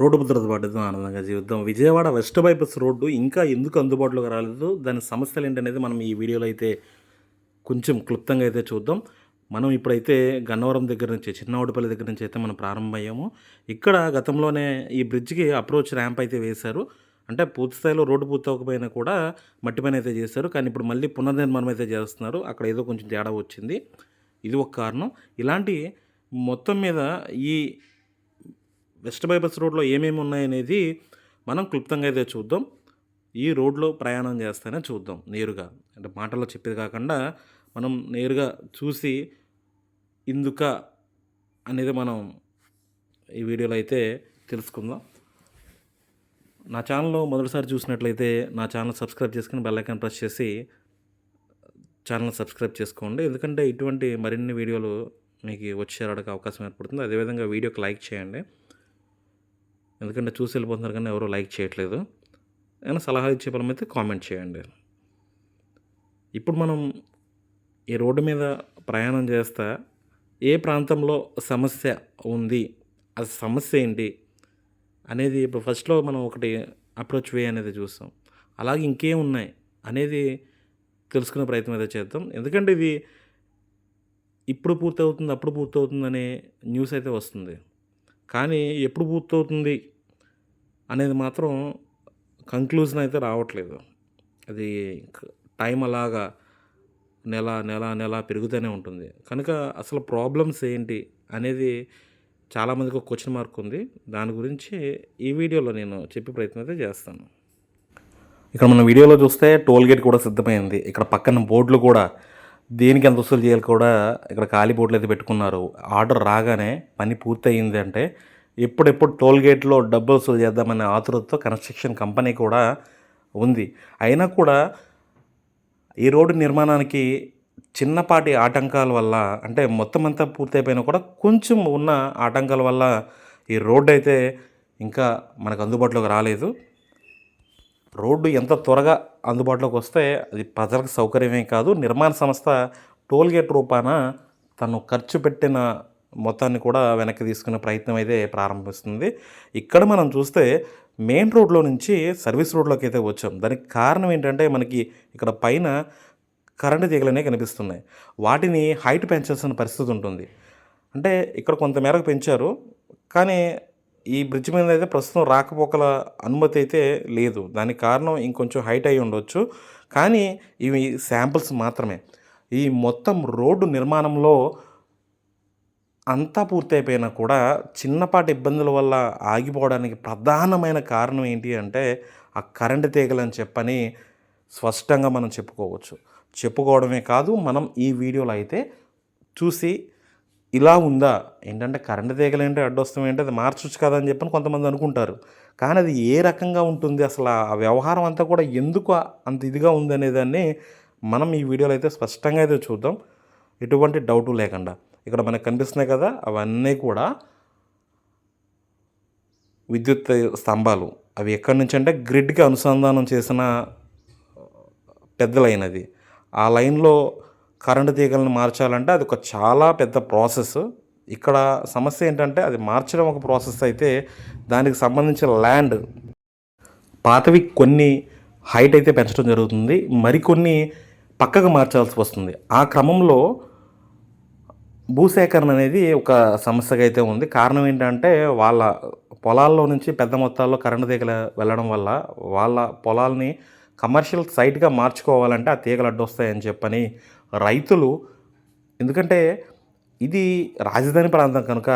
Road భద్రత పాటిద్దాం ఆనందంగా జీవితం. విజయవాడ వెస్ట్ బైపాస్ రోడ్డు ఇంకా ఎందుకు అందుబాటులోకి రాలేదు? దాని సమస్యలు ఏంటనేది మనం ఈ వీడియోలో అయితే కొంచెం క్లుప్తంగా అయితే చూద్దాం. మనం ఇప్పుడైతే గన్నవరం దగ్గర నుంచి చిన్నవాడిపల్లి దగ్గర నుంచి అయితే మనం ప్రారంభమయ్యాము. ఇక్కడ గతంలోనే ఈ బ్రిడ్జ్కి అప్రోచ్ ర్యాంప్ అయితే వేశారు. అంటే పూర్తి స్థాయిలో రోడ్డు పూర్తి అవ్వకపోయినా కూడా మట్టి పని అయితే చేశారు. కానీ ఇప్పుడు మళ్ళీ పునర్నిర్మాణం అయితే చేస్తున్నారు. అక్కడ ఏదో కొంచెం తేడా వచ్చింది. ఇది ఒక కారణం. ఇలాంటి మొత్తం మీద ఈ వెస్ట్ బైపాస్ రోడ్లో ఏమేమి ఉన్నాయనేది మనం క్లుప్తంగా అయితే చూద్దాం. ఈ రోడ్లో ప్రయాణం చేస్తేనే చూద్దాం నేరుగా. అంటే మాటల్లో చెప్పేది కాకుండా మనం నేరుగా చూసి ఇందుక అనేది మనం ఈ వీడియోలో అయితే తెలుసుకుందాం. నా ఛానల్లో మొదటిసారి చూసినట్లయితే నా ఛానల్ సబ్స్క్రైబ్ చేసుకుని బెల్ ఐకాన్ ప్రెస్ చేసి ఛానల్ సబ్స్క్రైబ్ చేసుకోండి. ఎందుకంటే ఇటువంటి మరిన్ని వీడియోలు మీకు వచ్చేరాడానికి అవకాశం ఏర్పడుతుంది. అదేవిధంగా వీడియోకి లైక్ చేయండి. ఎందుకంటే చూసి వెళ్ళిపోతున్నారు కానీ ఎవరు లైక్ చేయట్లేదు. ఏమైనా సలహా ఇచ్చే అయితే కామెంట్ చేయండి. ఇప్పుడు మనం ఈ రోడ్డు మీద ప్రయాణం చేస్తా ఏ ప్రాంతంలో సమస్య ఉంది? ఆ సమస్య ఏంటి? అనేది ఇప్పుడు ఫస్ట్లో మనం ఒకటి అప్రోచ్ వే అనేది చూస్తాం. అలాగే ఇంకేం ఉన్నాయి? అనేది తెలుసుకునే ప్రయత్నం అయితే చేద్దాం. ఎందుకంటే ఇది ఇప్పుడు పూర్తవుతుంది అప్పుడు పూర్తవుతుంది అనే న్యూస్ అయితే వస్తుంది. కానీ ఎప్పుడు పూర్తవుతుంది? అనేది మాత్రం కంక్లూజన్ అయితే రావట్లేదు. అది టైం అలాగా నెల నెల నెల పెరుగుతూనే ఉంటుంది. కనుక అసలు ప్రాబ్లమ్స్ ఏంటి అనేది చాలామందికి ఒక క్వశ్చన్ మార్క్ ఉంది. దాని గురించి ఈ వీడియోలో నేను చెప్పే ప్రయత్నం అయితే చేస్తాను. ఇక్కడ మన వీడియోలో చూస్తే టోల్ గేట్ కూడా సిద్ధమైంది. ఇక్కడ పక్కన బోర్డులు కూడా దేనికి ఎంత వసూలు చేయాలి కూడా ఇక్కడ ఖాళీ బోర్డులు అయితే పెట్టుకున్నారు. ఆర్డర్ రాగానే పని పూర్తయింది అంటే ఎప్పుడెప్పుడు టోల్గేట్లో డబ్బులు వసూలు చేద్దామనే ఆతురతతో కన్స్ట్రక్షన్ కంపెనీ కూడా ఉంది. అయినా కూడా ఈ రోడ్డు నిర్మాణానికి చిన్నపాటి ఆటంకాల వల్ల అంటే మొత్తం అంతా పూర్తయిపోయినా కూడా కొంచెం ఉన్న ఆటంకాల వల్ల ఈ రోడ్డు అయితే ఇంకా మనకు అందుబాటులోకి రాలేదు. రోడ్డు ఎంత త్వరగా అందుబాటులోకి వస్తే అది ప్రజలకు సౌకర్యమే కాదు నిర్మాణ సంస్థ టోల్గేట్ రూపాన తను ఖర్చు పెట్టిన మొత్తాన్ని కూడా వెనక్కి తీసుకునే ప్రయత్నం అయితే ప్రారంభిస్తుంది. ఇక్కడ మనం చూస్తే మెయిన్ రోడ్లో నుంచి సర్వీస్ రోడ్లోకి అయితే వచ్చాం. దానికి కారణం ఏంటంటే మనకి ఇక్కడ పైన కరెంటు తీగలనే కనిపిస్తున్నాయి. వాటిని హైట్ పెంచాల్సిన పరిస్థితి ఉంటుంది. అంటే ఇక్కడ కొంత మేరకు పెంచారు. కానీ ఈ బ్రిడ్జ్ మీద అయితే ప్రస్తుతం రాకపోకల అనుమతి అయితే లేదు. దానికి కారణం ఇంకొంచెం హైట్ అయి ఉండొచ్చు. కానీ ఇవి శాంపిల్స్ మాత్రమే. ఈ మొత్తం రోడ్డు నిర్మాణంలో అంతా పూర్తయిపోయినా కూడా చిన్నపాటి ఇబ్బందుల వల్ల ఆగిపోవడానికి ప్రధానమైన కారణం ఏంటి అంటే ఆ కరెంటు తీగలని చెప్పని స్పష్టంగా మనం చెప్పుకోవచ్చు. చెప్పుకోవడమే కాదు మనం ఈ వీడియోలో అయితే చూసి ఇలా ఉందా? ఏంటంటే కరెంటు తీగలు ఏంటి అడ్డొస్తాం ఏంటి అది మార్చొచ్చు కదా అని చెప్పని కొంతమంది అనుకుంటారు. కానీ అది ఏ రకంగా ఉంటుంది అసలు? ఆ వ్యవహారం అంతా కూడా ఎందుకు అంత ఇదిగా ఉంది అనేదాన్ని మనం ఈ వీడియోలో అయితే స్పష్టంగా అయితే చూద్దాం. ఎటువంటి డౌటు లేకుండా. ఇక్కడ మనకు కనిపిస్తున్నాయి కదా అవన్నీ కూడా విద్యుత్ స్తంభాలు. అవి ఎక్కడి నుంచి అంటే గ్రిడ్కి అనుసంధానం చేసిన పెద్ద లైన్ అది. ఆ లైన్లో కరెంటు తీగలను మార్చాలంటే అది ఒక చాలా పెద్ద ప్రాసెస్. ఇక్కడ సమస్య ఏంటంటే అది మార్చడం ఒక ప్రాసెస్ అయితే దానికి సంబంధించిన ల్యాండ్ పాతవి కొన్ని హైట్ అయితే పెంచడం జరుగుతుంది. మరికొన్ని పక్కకు మార్చాల్సి వస్తుంది. ఆ క్రమంలో భూసేకరణ అనేది ఒక సమస్యగా అయితే ఉంది. కారణం ఏంటంటే వాళ్ళ పొలాల్లో నుంచి పెద్ద మొత్తాల్లో కరెంటు తీగలు వెళ్ళడం వల్ల వాళ్ళ పొలాల్ని కమర్షియల్ సైట్గా మార్చుకోవాలంటే ఆ తీగలు అడ్డొస్తాయని చెప్పని రైతులు ఎందుకంటే ఇది రాజధాని ప్రాంతం కనుక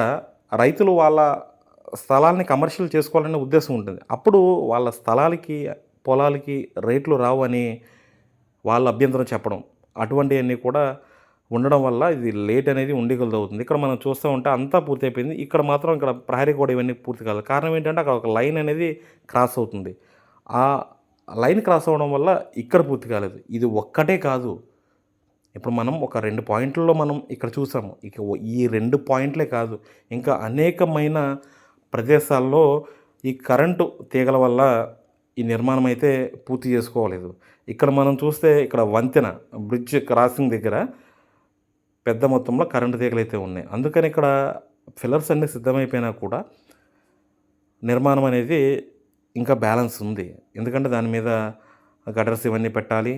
రైతులు వాళ్ళ స్థలాల్ని కమర్షియల్ చేసుకోవాలనే ఉద్దేశం ఉంటుంది. అప్పుడు వాళ్ళ స్థలాలకి పొలాలకి రేట్లు రావు అని వాళ్ళ అభ్యంతరం చెప్పడం అటువంటివన్నీ కూడా ఉండడం వల్ల ఇది లేట్ అనేది ఉండిగలదు అవుతుంది ఇక్కడ మనం చూస్తూ ఉంటే అంతా పూర్తి అయిపోయింది ఇక్కడ మాత్రం ఇక్కడ ప్రహరీ కూడా ఇవన్నీ పూర్తి కాదు కారణం ఏంటంటే అక్కడ ఒక లైన్ అనేది క్రాస్ అవుతుంది. ఆ లైన్ క్రాస్ అవ్వడం వల్ల ఇక్కడ పూర్తి కాలేదు. ఇది ఒక్కటే కాదు. ఇప్పుడు మనం ఒక రెండు పాయింట్లలో మనం ఇక్కడ చూసాము. ఇక ఈ రెండు పాయింట్లే కాదు. ఇంకా అనేకమైన ప్రదేశాల్లో ఈ కరెంటు తీగల వల్ల ఈ నిర్మాణం అయితే పూర్తి చేసుకోలేదు. ఇక్కడ మనం చూస్తే ఇక్కడ వంతెన బ్రిడ్జ్ క్రాసింగ్ దగ్గర పెద్ద మొత్తంలో కరెంటు తీగలు అయితే ఉన్నాయి. అందుకని ఇక్కడ ఫిల్లర్స్ అన్నీ సిద్ధమైపోయినా కూడా నిర్మాణం అనేది ఇంకా బ్యాలెన్స్ ఉంది. ఎందుకంటే దాని మీద గడర్స్ ఇవన్నీ పెట్టాలి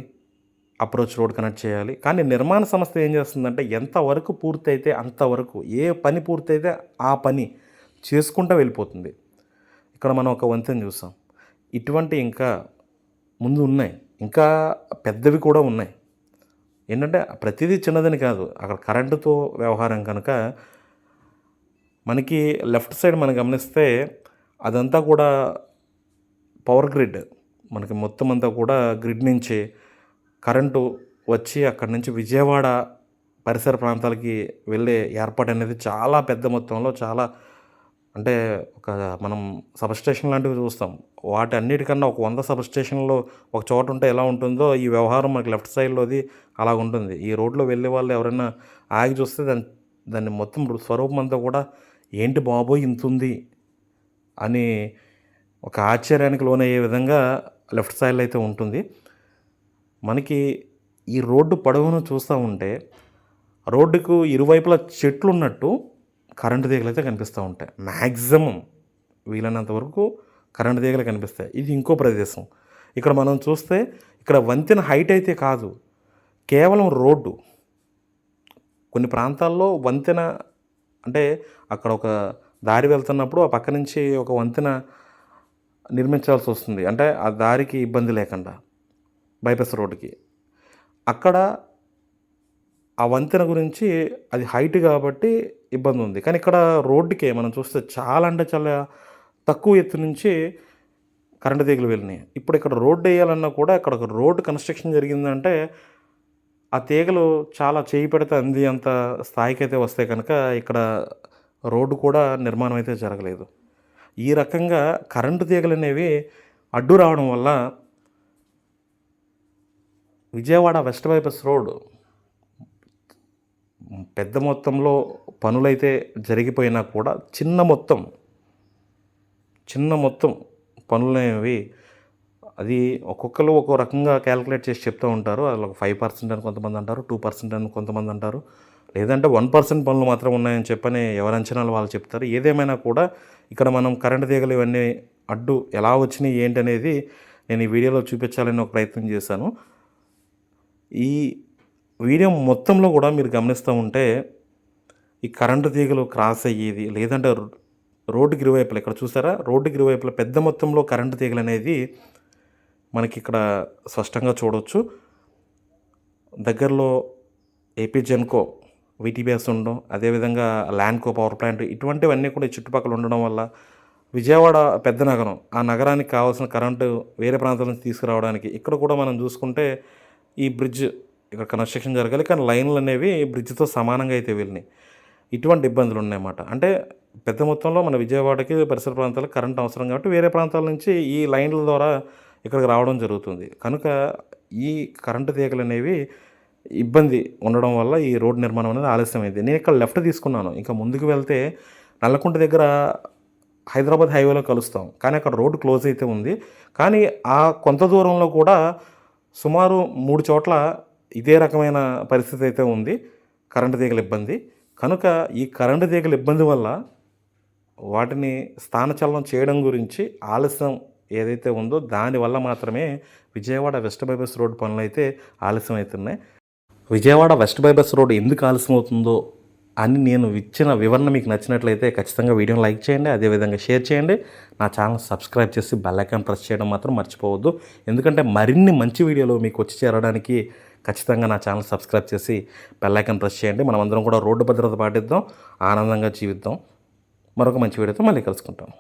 అప్రోచ్ రోడ్ కనెక్ట్ చేయాలి. కానీ నిర్మాణ సంస్థ ఏం చేస్తుందంటే ఎంతవరకు పూర్తయితే అంతవరకు ఏ పని పూర్తయితే ఆ పని చేసుకుంటూ వెళ్ళిపోతుంది. ఇక్కడ మనం ఒక వంతెన చూసాం. ఇటువంటి ఇంకా ముందు ఉన్నాయి. ఇంకా పెద్దవి కూడా ఉన్నాయి. ఏంటంటే ప్రతిదీ చిన్నదని కాదు. అక్కడ కరెంటుతో వ్యవహారం కనుక మనకి లెఫ్ట్ సైడ్ మనం గమనిస్తే అదంతా కూడా పవర్ గ్రిడ్. మనకి మొత్తం అంతా కూడా గ్రిడ్ నుంచి కరెంటు వచ్చి అక్కడి నుంచి విజయవాడ పరిసర ప్రాంతాలకి వెళ్ళే ఏర్పాటు అనేది చాలా పెద్ద మొత్తంలో చాలా అంటే ఒక మనం సబ్స్టేషన్ లాంటివి చూస్తాం. వాటి అన్నిటికన్నా ఒక వంద సబ్స్టేషన్లో ఒక చోట ఉంటే ఎలా ఉంటుందో ఈ వ్యవహారం మనకి లెఫ్ట్ సైడ్లోది అలా ఉంటుంది. ఈ రోడ్లో వెళ్ళే వాళ్ళు ఎవరైనా ఆగి చూస్తే దాని దాన్ని మొత్తం స్వరూపం అంతా కూడా ఏంటి బాబోయ్ ఇంతుంది అని ఒక ఆశ్చర్యానికి లోనయ్యే విధంగా లెఫ్ట్ సైడ్లో అయితే ఉంటుంది. మనకి ఈ రోడ్డు పొడవును చూస్తూ ఉంటే రోడ్డుకు ఇరువైపులా చెట్లు ఉన్నట్టు కరెంటు తీగలు అయితే కనిపిస్తూ ఉంటాయి. మ్యాక్సిమం వీలైనంత వరకు కరెంటు తీగలు కనిపిస్తాయి. ఇది ఇంకో ప్రదేశం. ఇక్కడ మనం చూస్తే ఇక్కడ వంతెన హైట్ అయితే కాదు. కేవలం రోడ్డు. కొన్ని ప్రాంతాల్లో వంతెన అంటే అక్కడ ఒక దారి వెళ్తున్నప్పుడు ఆ పక్క నుంచి ఒక వంతెన నిర్మించాల్సి వస్తుంది. అంటే ఆ దారికి ఇబ్బంది లేకుండా. బైపాస్ రోడ్డుకి. అక్కడ ఆ వంతెన గురించి అది హైట్ కాబట్టి ఇబ్బంది ఉంది కానీ ఇక్కడ రోడ్డుకే మనం చూస్తే చాలా అంటే చాలా తక్కువ ఎత్తు నుంచి కరెంటు తీగలు వెళ్ళినాయి. ఇప్పుడు ఇక్కడ రోడ్డు వేయాలన్నా కూడా ఇక్కడ ఒక రోడ్డు కన్స్ట్రక్షన్ జరిగిందంటే ఆ తీగలు చాలా చేయి పెడితే అంది అంత స్థాయికి అయితే వస్తే కనుక ఇక్కడ రోడ్డు కూడా నిర్మాణం అయితే జరగలేదు. ఈ రకంగా కరెంటు తీగలు అనేవి అడ్డు రావడం వల్ల విజయవాడ వెస్ట్ బైపాస్ రోడ్ పెద్ద మొత్తంలో పనులైతే జరిగిపోయినా కూడా చిన్న మొత్తం చిన్న మొత్తం పనులనేవి అది ఒక్కొక్కరు ఒక్కో రకంగా క్యాలిక్యులేట్ చేసి చెప్తూ ఉంటారు. అది ఒక ఫైవ్ పర్సెంట్ అని కొంతమంది అంటారు టూ పర్సెంట్ అని కొంతమంది అంటారు. లేదంటే వన్ పర్సెంట్ పనులు మాత్రం ఉన్నాయని చెప్పని ఎవరి అంచనాలు వాళ్ళు చెప్తారు. ఏదేమైనా కూడా ఇక్కడ మనం కరెంటు తీగలు ఇవన్నీ అడ్డు ఎలా వచ్చినాయి ఏంటనేది నేను ఈ వీడియోలో చూపించాలని ఒక ప్రయత్నం చేశాను. ఈ వీడియో మొత్తంలో కూడా మీరు గమనిస్తూ ఉంటే ఈ కరెంటు తీగలు క్రాస్ అయ్యేది లేదంటే రోడ్డుకి ఇరువైపులా ఇక్కడ చూసారా? రోడ్డుకి ఇరువైపులా పెద్ద మొత్తంలో కరెంటు తీగలు అనేది మనకి ఇక్కడ స్పష్టంగా చూడవచ్చు దగ్గరలో ఏపీ జెన్కో వీటీబీఎస్ ఉండడం అదేవిధంగా ల్యాండ్కో పవర్ ప్లాంట్ ఇటువంటివన్నీ కూడా ఈ చుట్టుపక్కల ఉండడం వల్ల విజయవాడ పెద్ద నగరం ఆ నగరానికి కావాల్సిన కరెంటు వేరే ప్రాంతాల నుంచి తీసుకురావడానికి ఇక్కడ కూడా మనం చూసుకుంటే ఈ బ్రిడ్జ్ ఇక్కడ కన్స్ట్రక్షన్ జరగాలి కానీ లైన్లు అనేవి బ్రిడ్జ్తో సమానంగా అయితే వెళ్ళినాయి. ఇటువంటి ఇబ్బందులు ఉన్నాయన్నమాట. అంటే పెద్ద మొత్తంలో మన విజయవాడకి పరిసర ప్రాంతాలకు కరెంట్ అవసరం కాబట్టి వేరే ప్రాంతాల నుంచి ఈ లైన్ల ద్వారా ఇక్కడికి రావడం జరుగుతుంది. కనుక ఈ కరెంటు తీగలు అనేవి ఇబ్బంది ఉండడం వల్ల ఈ రోడ్ నిర్మాణం అనేది ఆలస్యమైంది. నేను ఇక్కడ లెఫ్ట్ తీసుకున్నాను. ఇంకా ముందుకు వెళ్తే నల్లకుంట దగ్గర హైదరాబాద్ హైవేలో కలుస్తాం. కానీ అక్కడ రోడ్డు క్లోజ్ అయితే ఉంది. కానీ ఆ కొంత దూరంలో కూడా సుమారు మూడు చోట్ల ఇదే రకమైన పరిస్థితి అయితే ఉంది. కరెంటు తీగల ఇబ్బంది. కనుక ఈ కరెంటు తీగల ఇబ్బంది వల్ల వాటిని స్థానచలనం చేయడం గురించి ఆలస్యం ఏదైతే ఉందో దానివల్ల మాత్రమే విజయవాడ వెస్ట్ బైపాస్ రోడ్ పనులు అయితే ఆలస్యం అవుతున్నాయి విజయవాడ వెస్ట్ బైపాస్ రోడ్ ఎందుకు ఆలస్యం అవుతుందో అని నేను ఇచ్చిన వివరణ మీకు నచ్చినట్లయితే ఖచ్చితంగా వీడియోని లైక్ చేయండి అదేవిధంగా షేర్ చేయండి. నా ఛానల్ సబ్స్క్రైబ్ చేసి బెల్ ఐకాన్ ప్రెస్ చేయడం మాత్రం మర్చిపోవద్దు. ఎందుకంటే మరిన్ని మంచి వీడియోలు మీకు వచ్చి చేరడానికి ఖచ్చితంగా నా ఛానల్ సబ్స్క్రైబ్ చేసి బెల్లైకన్ ప్రెస్ చేయండి. మనం అందరం కూడా రోడ్డు భద్రత పాటిద్దాం ఆనందంగా జీవిద్దాం. మరొక మంచి వీడియోతో మళ్ళీ కలుసుకుంటాం.